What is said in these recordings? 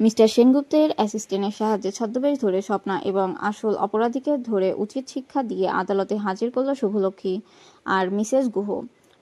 Mister সেনগুপ্তের অ্যাসিস্ট্যান্টের সাহায্যে ছদ্মবেশ ধরে স্বপ্না এবং আসল অপরাধীকে ধরে উচিত শিক্ষা দিয়ে আদালতে হাজির করল শুভলক্ষ্মী আর মিসেস গুহ।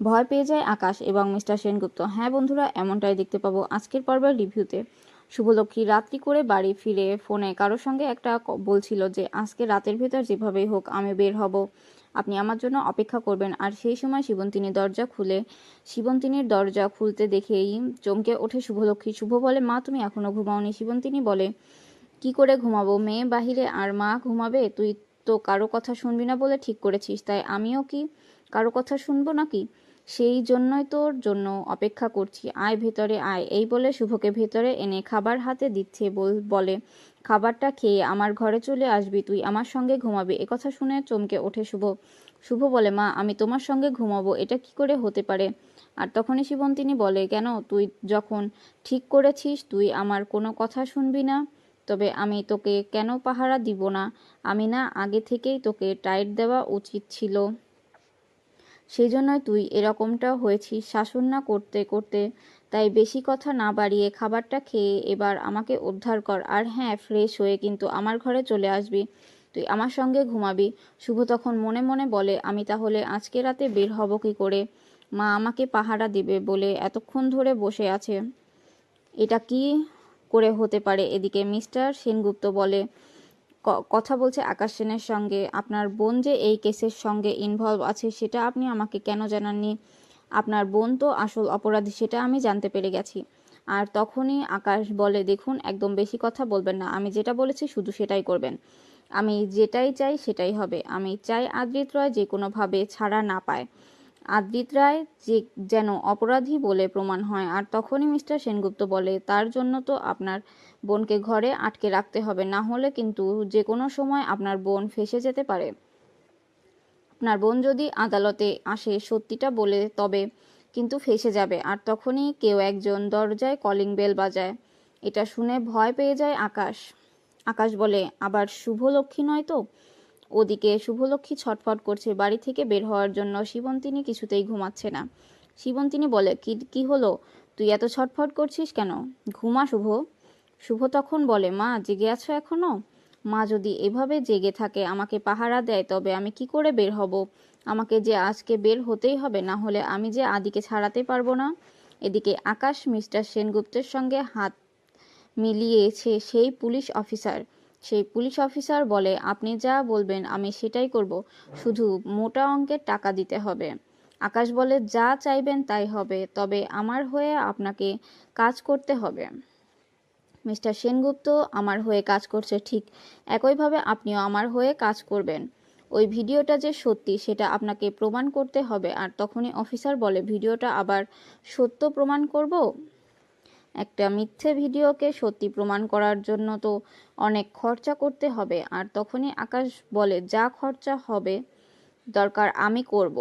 ভয় পেয়ে যায় আকাশ এবং মিস্টার সেনগুপ্ত। হ্যাঁ বন্ধুরা, এমনটাই দেখতে পাবো আজকের পর্বের রিভিউতে। শুভলক্ষ্মী রাত্রি করে বাড়ি ফিরে ফোনে। কারোর সঙ্গে একটা বলছিল যে, আজকে রাতের ভেতর যেভাবেই হোক আমি বের হব। আপনি আমার জন্য অপেক্ষা করবেন। আর সেই সময় শিবন্তিনী দরজা খুলে। শিবন্তিনীর দরজা খুলতে দেখেই চমকে ওঠে শুভলক্ষ্মী। শুভ বলে, মা, তুমি এখনও ঘুমাওনি? শিবন্তিনী বলে, কি করে ঘুমাবো? মেয়ে বাহিরে আর মা ঘুমাবে? তুই তো কারও কথা শুনবি না বলে ঠিক করেছিস। তাই আমিও কি কারও কথা শুনব নাকি? সেই জন্যই তোর জন্য অপেক্ষা করছি। আয় ভেতরে আয়। এই বলে শুভকে ভেতরে এনে খাবার হাতে দিচ্ছে বল- খাবারটা খেয়ে আমার ঘরে চলে আসবি, তুই আমার সঙ্গে ঘুমাবি। একথা শুনে চমকে ওঠে শুভ। শুভ বলে, মা, আমি তোমার সঙ্গে ঘুমাবো, এটা কি করে হতে পারে? আর তখনই শিবন্তিনী বলে, কেন? তুই যখন ঠিক করেছিস, তুই আমার কোনো কথা শুনবি না। তবে আমি তোকে কেন পাহারা দিব না? আমি না আগে থেকেই তোকে টাইট দেওয়া উচিত ছিল। সেই জন্যই তুই এরকমটা হয়েছিস। শাসন না করতে করতে তাই বেশি কথা না বাড়িয়ে খাবারটা খেয়ে এবার আমাকে উদ্ধার কর। আর হ্যাঁ ফ্রেশ হয়ে কিন্তু আমার ঘরে চলে আসবি। তুই আমার সঙ্গে ঘুমাবি। শুভ তখন মনে মনে বলে, আমি তাহলে আজকে রাতে বের হব কি করে? মা আমাকে পাহারা দিবে বলে এতক্ষণ ধরে বসে আছে। এটা কি করে হতে পারে? এদিকে মিস্টার সেনগুপ্ত বলে কথা বলছে আকাশ সেনের সঙ্গে। আপনার বোন যে এই কেসের সঙ্গে ইনভলভ আছে, সেটা আপনি আমাকে কেন জানাননি? আপনার বোন তো আসল অপরাধী, সেটা আমি জানতে পেরে গেছি। আর তখনই আকাশ বলে, দেখুন, একদম বেশি কথা বলবেন না। আমি যেটা বলেছি, শুধু সেটাই করবেন। আমি যেটাই চাই, সেটাই হবে। আমি চাই আদ্রিত রয় যে কোনোভাবে ছাড়া না পায়। আদ্রিত রায় যে যেন অপরাধী বলে প্রমাণ হয়, আর তখনই মিস্টার সেনগুপ্ত বলে, তার জন্য তো আপনার বোনকে ঘরে আটকে রাখতে হবে, না হলে কিন্তু যে কোনো সময় আপনার বোন ফেসে যেতে পারে। আপনার বোন যদি আদালতে আসে সত্যিটা বলে তবে কিন্তু ফেসে যাবে। আর তখনই কেউ একজন দরজায় কলিং বেল বাজায়। এটা শুনে ভয় পেয়ে যায় আকাশ। আকাশ বলে, আবার শুভলক্ষ্মী নয় তো? ওদিকে শুভলক্ষ্মী ছটফট করছে বাড়ি থেকে বের হওয়ার জন্য। শিবন্তিনী কিছুতেই ঘুমাচ্ছে না। শিবন্তিনী বলে, কি কি হলো? তুই এত ছটফট করছিস কেন? ঘুমা শুভ। শুভ তখন বলে, মা, জেগে আছো এখনও? মা যদি এভাবে জেগে থাকে, আমাকে পাহারা দেয়, তবে আমি কি করে বের হব? আমাকে যে আজকে বের হতেই হবে, না হলে আমি যে আদিকে ছাড়াতে পারব না? এদিকে আকাশ মিস্টার সেনগুপ্তের সঙ্গে হাত মিলিয়েছে সেই পুলিশ অফিসার। সেই পুলিশ অফিসার বলে, আপনি যা বলবেন আমি সেটাই করব। শুধু মোটা অঙ্কের টাকা দিতে হবে। আকাশ বলে, যা চাইবেন তাই হবে, তবে আমার হয়ে আপনাকে কাজ করতে হবে। মিস্টার সেনগুপ্ত, আমার হয়ে কাজ করছে ঠিক একইভাবে আপনিও আমার হয়ে কাজ করবেন। ওই ভিডিওটা যে সত্যি, সেটা আপনাকে প্রমাণ করতে হবে। আর তখনই অফিসার বলে, ভিডিওটা আবার সত্য প্রমাণ করব? একটা মিথ্যে ভিডিওকে সত্যি প্রমাণ করার জন্য তো অনেক খরচা করতে হবে। আর তখনই আকাশ বলে, যা খরচা হবে, দরকার আমি করব।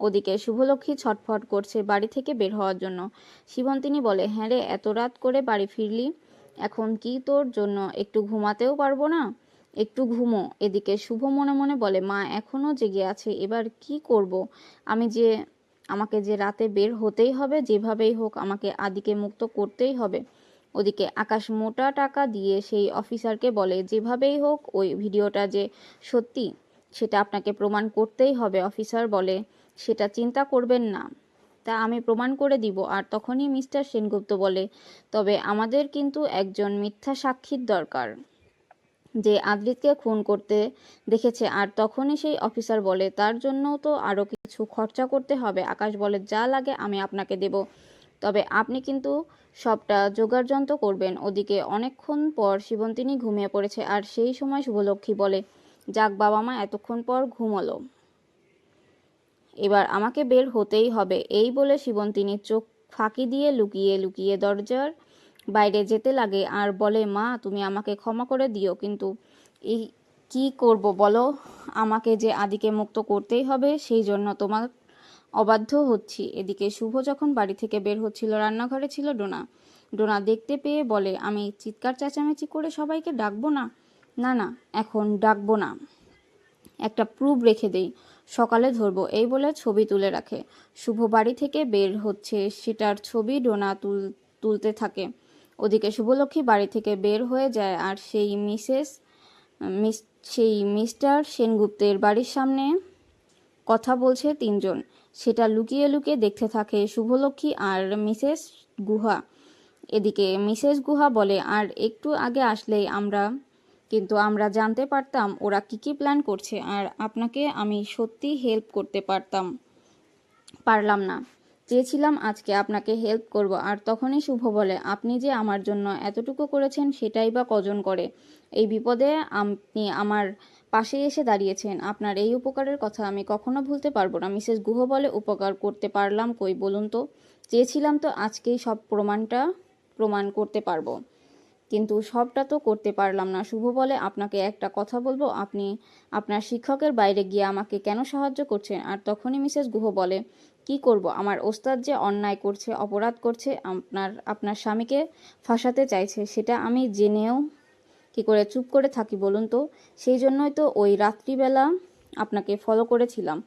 ওদিকে শুভলক্ষ্মী ছটফট করছে বাড়ি থেকে বের হওয়ার জন্য। শিবন্তিনী বলে হ্যাঁ রে, এত রাত করে বাড়ি ফিরলি, এখন কি তোর জন্য? একটু ঘুমাতেও পারব না? একটু ঘুমো। এদিকে শুভ মনে মনে বলে, মা এখনও জেগে আছে, এবার কি করব? আমি যে আমাকে যে রাতে বের হতেই হবে, যেভাবেই হোক আমাকে আদিকে মুক্ত করতেই হবে। ওদিকে আকাশ মোটা টাকা দিয়ে সেই অফিসারকে বলে, যেভাবেই হোক ওই ভিডিওটা যে সত্যি, সেটা আপনাকে প্রমাণ করতেই হবে। অফিসার বলে, সেটা চিন্তা করবেন না। তা আমি প্রমাণ করে দিব। আর তখনই মিস্টার সেনগুপ্ত বলে, তবে আমাদের কিন্তু একজন মিথ্যা সাক্ষীর দরকার। যে আদ্রিতকে খুন করতে দেখেছে, আর তখনই সেই অফিসার বলে, তার জন্যও তো আরও কিছু খরচা করতে হবে। আকাশ বলে, যা লাগে আমি আপনাকে দেব। তবে আপনি কিন্তু সবটা যোগাড়যন্ত্র করবেন। ওদিকে অনেকক্ষণ পর শিবন্তিনী ঘুমিয়ে পড়েছে, আর সেই সময় শুভলক্ষ্মী বলে, যাক বাবা মা, এতক্ষণ পর ঘুমলো এবার আমাকে বের হতেই হবে। এই বলে শিবন্তিনী চোখ ফাঁকি দিয়ে লুকিয়ে লুকিয়ে দরজার বাইরে যেতে লাগে। আর বলে, মা, তুমি আমাকে ক্ষমা করে দিও, কিন্তু এই কি করব বলো? আমাকে যে আদিকে মুক্ত করতেই হবে, সেই জন্য তোমার অবাধ্য হচ্ছি। এদিকে শুভ যখন বাড়ি থেকে বের হচ্ছিল, রান্নাঘরে ছিল ডোনা। ডোনা দেখতে পেয়ে বলে, আমি চিৎকার চেঁচামেচি করে সবাইকে ডাকবো না? না না, এখন ডাকবো না। একটা প্রুফ রেখে দেই, সকালে ধরবো। এই বলে ছবি তুলে রাখে। শুভ বাড়ি থেকে বের হচ্ছে, সেটার ছবি ডোনা তুল, তুলতে থাকে। ওদিকে শুভলক্ষ্মী বাড়ি থেকে বের হয়ে যায় আর সেই মিসেস, মিস, সেই মিস্টার সেনগুপ্তের বাড়ির সামনে কথা বলছে তিনজন। সেটা লুকিয়ে লুকিয়ে দেখতে থাকে শুভলক্ষ্মী আর মিসেস গুহা। এদিকে মিসেস গুহা বলে, আর একটু আগে আসলেই আমরা, কিন্তু আমরা জানতে পারতাম ওরা কি কি প্ল্যান করছে, আর আপনাকে আমি সত্যি হেল্প করতে পারতাম, পারলাম না। চেয়েছিলাম আজকে আপনাকে হেল্প করব, আর তখনই শুভ বলে, আপনি যে আমার জন্য এতটুকু করেছেন, সেটাই বা কজন করে? এই বিপদে আপনি আমার পাশে এসে দাঁড়িয়েছেন। আপনার এই উপকারের কথা আমি কখনো ভুলতে পারব না। মিসেস গুহ বলে, উপকার করতে পারলাম কই বলুন তো? চেয়েছিলাম তো আজকেই সব প্রমাণটা প্রমাণ করতে পারব। কিন্তু সবটা তো করতে পারলাম না। শুভ বলে, আপনাকে একটা কথা বলব, আপনি আপনার শিক্ষকের বাইরে গিয়ে আমাকে কেন সাহায্য করছেন? আর তখনই মিসেস গুহ বলে কি করব? আমার ওস্তাদ যে অন্যায় করছে, অপরাধ করছে, আপনার আপনার স্বামীকে ফাঁসাতে চাইছে, সেটা আমি জেনেও কি করে চুপ করে থাকি বলুন তো? সেই জন্যই তো ওই রাত্রিবেলা আপনাকে ফলো করেছিলাম।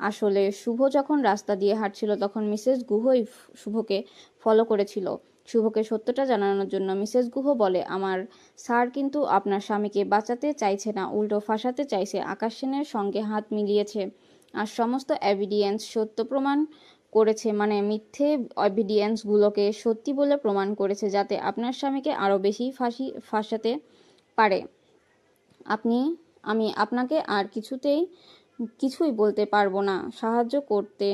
আসলে শুভ যখন রাস্তা দিয়ে হাঁটছিল, তখন মিসেস গুহই শুভকে ফলো করেছিল। শুভকে সত্যটা জানানোর জন্য মিসেস গুহ বলে, আমার স্যার কিন্তু আপনার স্বামীকে বাঁচাতে চাইছে না, উল্টো ফাঁসাতে চাইছে। আকাশ সেনের সঙ্গে হাত মিলিয়েছে। আর সমস্ত এভিডিয়েন্স সত্য প্রমাণ করেছে মানে মিথ্যে এভিডিয়েন্সগুলোকে সত্যি বলে প্রমাণ করেছে যাতে আপনার স্বামীকে আরও বেশি ফাঁসি, ফাঁসাতে পারে। আপনি, আমি আপনাকে আর কিছুতেই কিছুই বলতে পারব না, সাহায্য করতে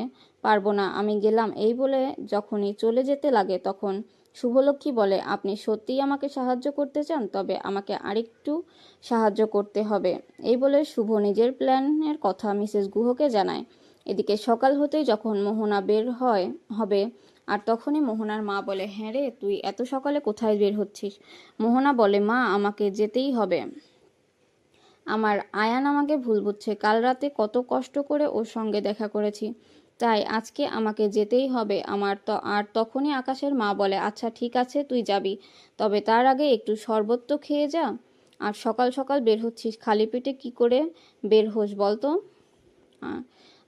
পারব না। আমি গেলাম। এই বলে যখনই চলে যেতে লাগে, তখন শুভলক্ষ্মী বলে, আপনি সত্যিই আমাকে সাহায্য করতে চান? তবে আমাকে আরেকটু সাহায্য করতে হবে। এই বলে শুভ নিজের প্ল্যানের কথা মিসেস গুহকে জানায়। এদিকে সকাল হতেই যখন মোহনা বের হয়, হবে, আর তখনই মোহনার মা বলে হ্যাঁ রে, তুই এত সকালে কোথায় বের হচ্ছিস? মোহনা বলে, মা, আমাকে যেতেই হবে। আমার আয়ান আমাকে ভুল বুঝছে। কাল রাতে কত কষ্ট করে ওর সঙ্গে দেখা করেছি। তাই আজকে আমাকে যেতেই হবে। আমার তো আর তখনই আকাশের মা বলে আচ্ছা ঠিক আছে, তুই যাবি। তবে তার আগে একটু শরবত তো খেয়ে যা। আর সকাল সকাল বের হচ্ছিস। খালি পেটে কি করে বের হোস বলতো?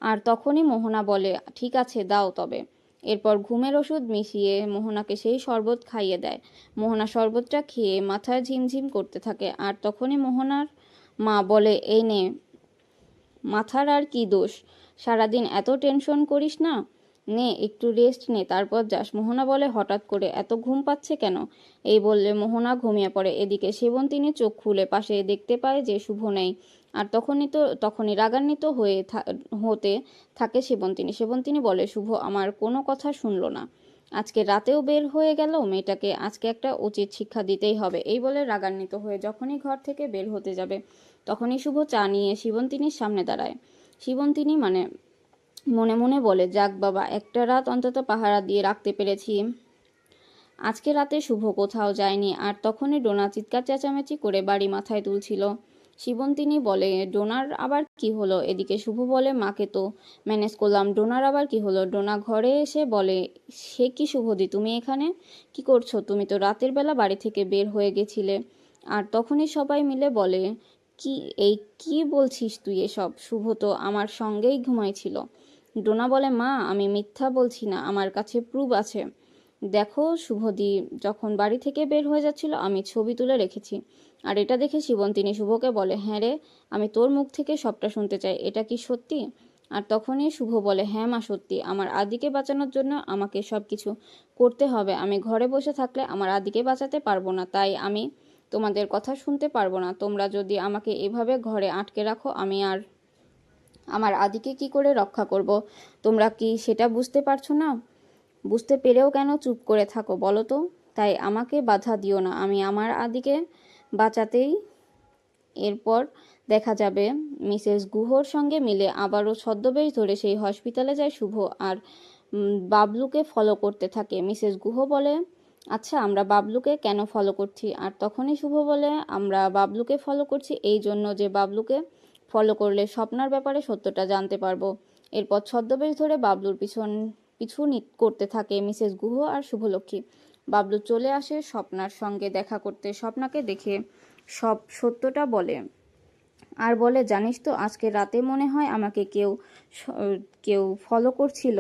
আর তখনই মোহনা বলে, ঠিক আছে, দাও তবে। এরপর ঘুমের ওষুধ মিশিয়ে মোহনাকে সেই শরবত খাইয়ে দেয়। মোহনা শরবতটা খেয়ে মাথায় ঝিমঝিম করতে থাকে। আর তখনই মোহনার মা বলে, এই নে, মাথার আর কি দোষ? সারাদিন এত টেনশন করিস না? নে, একটু রেস্ট নে, তারপর যাস। মোহনা বলে, হঠাৎ করে এত ঘুম পাচ্ছে কেন? এই বললে মোহনা ঘুমিয়ে পড়ে। এদিকে সেবন্তিনী চোখ খুলে পাশে দেখতে পায় যে শুভ নেই। আর তখনই তো, তখনই রাগান্বিত হয়ে হতে থাকে সেবন্তিনী। সেবন্তিনী বলে, শুভ, আমার কোনো কথা শুনলো না। আজকে রাতেও বের হয়ে গেল, মেয়েটাকে আজকে একটা উচিত শিক্ষা দিতেই হবে, এই বলে রাগান্বিত হয়ে যখনই ঘর থেকে বের হতে যাবে, তখনই শুভ চা নিয়ে শিবন্তিনীর সামনে দাঁড়ায়। শিবন্তিনী মানে মনে মনে বলে, যাক বাবা, একটা রাত অন্তত পাহারা দিয়ে রাখতে পেরেছি। আজকে রাতে শুভ কোথাও যায়নি, আর তখনই ডোনা চিৎকার চেঁচামেচি করে বাড়ি মাথায় তুলছিল। শিবন্তিনী বলে, ডোনার আবার কি হলো? এদিকে শুভ বলে, মাকে তো ম্যানেজ করলাম। ডোনার আবার কি হলো? ডোনা ঘরে এসে বলে, সে কি শুভদি, তুমি এখানে? কি করছ? তুমি তো রাতের বেলা বাড়ি থেকে বের হয়ে গেছিলে। আর তখনই সবাই মিলে বলে, কি, এই কি বলছিস তুই এসব? শুভ তো আমার সঙ্গেই ঘুমাইছিল। ডোনা বলে, মা, আমি মিথ্যা বলছি না। আমার কাছে প্রুফ আছে। দেখো শুভদি, যখন বাড়ি থেকে বের হয়ে যাচ্ছিল, আমি ছবি তুলে রেখেছি। আর এটা দেখে শিবন্তিনী শুভকে বলে হ্যাঁ রে, আমি তোর মুখ থেকে সবটা শুনতে চাই, এটা কি সত্যি? আর তখনই শুভ বলে হ্যাঁ মা, সত্যি। আমার আদিকে বাঁচানোর জন্য আমাকে সব কিছু করতে হবে। আমি ঘরে বসে থাকলে আমার আদিকে বাঁচাতে পারব না, তাই আমি তোমাদের কথা শুনতে পারব না। তোমরা যদি আমাকে এভাবে ঘরে আটকে রাখো, আমি আর আমার আদিকে কি করে রক্ষা করব? তোমরা কি সেটা বুঝতে পারছ না? বুঝতে পেরেও কেন চুপ করে থাকো বলো তো? তাই আমাকে বাধা দিও না। আমি আমার আদিকে বাঁচাতেই এরপর দেখা যাবে। মিসেস গুহর সঙ্গে মিলে আবারও ছদ্মবেশ ধরে সেই হসপিটালে যায় শুভ আর বাবলুকে ফলো করতে থাকে। মিসেস গুহ বলে আচ্ছা আমরা বাবলুকে কেন ফলো করছি? আর তখনই শুভ বলে, আমরা বাবলুকে ফলো করছি এই জন্য যে বাবলুকে ফলো করলে স্বপ্নার ব্যাপারে সত্যটা জানতে পারব। এরপর ছদ্মবেশ ধরে বাবলুর পিছন পিছু করতে থাকে মিসেস গুহ আর শুভলক্ষ্মী। বাবলু চলে আসে স্বপ্নার সঙ্গে দেখা করতে। স্বপ্নাকে দেখে সব সত্যটা বলে। আর বলে, জানিস তো, আজকে রাতে মনে হয় আমাকে কেউ কেউ ফলো করছিল।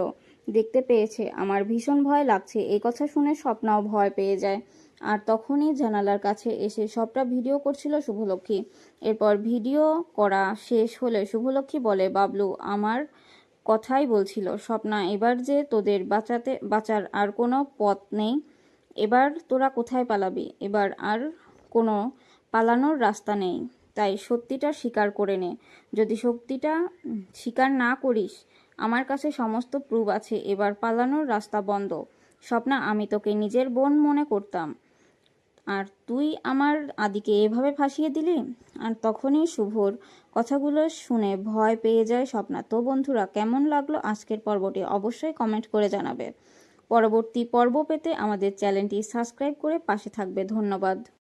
দেখতে পেয়েছে। আমার ভীষণ ভয় লাগছে। এই কথা শুনে স্বপ্নাও ভয় পেয়ে যায়। আর তখনই জানালার কাছে এসে সবটা ভিডিও করছিল শুভলক্ষ্মী। এরপর ভিডিও করা শেষ হলে শুভলক্ষ্মী বলে, বাবলু, আমার কথাই বলছিল, স্বপ্না, এবার যে তোদের বাঁচাতে, বাঁচার আর কোনো পথ নেই, এবার তোরা কোথায় পালাবি? এবার আর কোনো পালানোর রাস্তা নেই। তাই সত্যিটা স্বীকার করে নে। যদি সত্যিটা স্বীকার না করিস, আমার কাছে সমস্ত প্রুফ আছে, এবার পালানোর রাস্তা বন্ধ। স্বপ্না, আমি তোকে নিজের বোন মনে করতাম। আর তুই আমার আদিকে এভাবে ফাঁসিয়ে দিলি? আর তখনই শুভর কথাগুলো শুনে ভয় পেয়ে যায় স্বপ্না। তো বন্ধুরা, কেমন লাগল আজকের পর্বটি অবশ্যই কমেন্ট করে জানাবে। পরবর্তী পর্ব পেতে আমাদের চ্যানেলটি সাবস্ক্রাইব করে পাশে থাকবে। ধন্যবাদ।